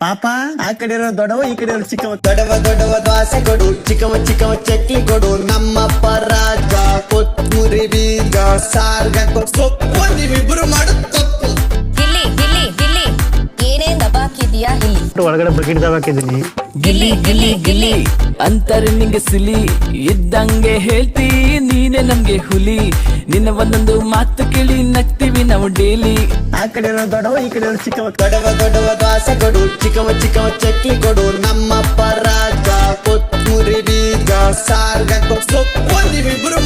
ಪಾಪ ಆ ಕಡೆ ಇರೋ ದೊಡ್ಡವ ಈ ಕಡೆ ಇರೋ ಚಿಕ್ಕವ ದೊಡವ ದೊಡವ ದ್ವಾಸೆ ಕೊಡು ಚಿಕ್ಕವ ಚಿಕ್ಕವ ಚಕ್ಲಿ ಕೊಡು ನಮ್ಮಪ್ಪ ರಾಜ ಕೊತ್ಮುರಿ ಬೀಗ ಸಾರ್ಗ ಸೊಪ್ಪು ನೀವಿಬ್ರು ಮಾಡು ಒಳಗಡೆ ಬಕೆಟ್ ಹಾಕಿದೀನಿ ಗಿಲ್ಲಿ ಗಿಲ್ಲಿ ಗಿಲ್ಲಿ ಅಂತಾರೆ ನಿಂಗೆ ಸಿಲಿ. ಇದ್ದಂಗೆ ಹೇಳ್ತಿ ನೀನೆ ನಮ್ಗೆ ಹುಲಿ. ನಿನ್ನ ಒಂದೊಂದು ಮಾತು ಕೇಳಿ ನಗ್ತೀವಿ ನಾವು ಡೇಲಿ. ಆ ಕಡೆ ಇರೋ ದೊಡವ ಈ ಕಡೆ ಇರೋ ಚಿಕ್ಕವ. ದೊಡವ ದೊಡವ ದಾಸ ಗೊಡು ಚಿಕ್ಕವ ಚಿಕ್ಕವ ಚಕ್ಕಿ ಕೊಡು. ನಮ್ಮ ಪರಾಜ ಕೊತ್ತುರಿ ಬೀಗ ಸಾರ್ಗ ಕೊಪ್ಪು ಒಂದಿವಿಬ್ರು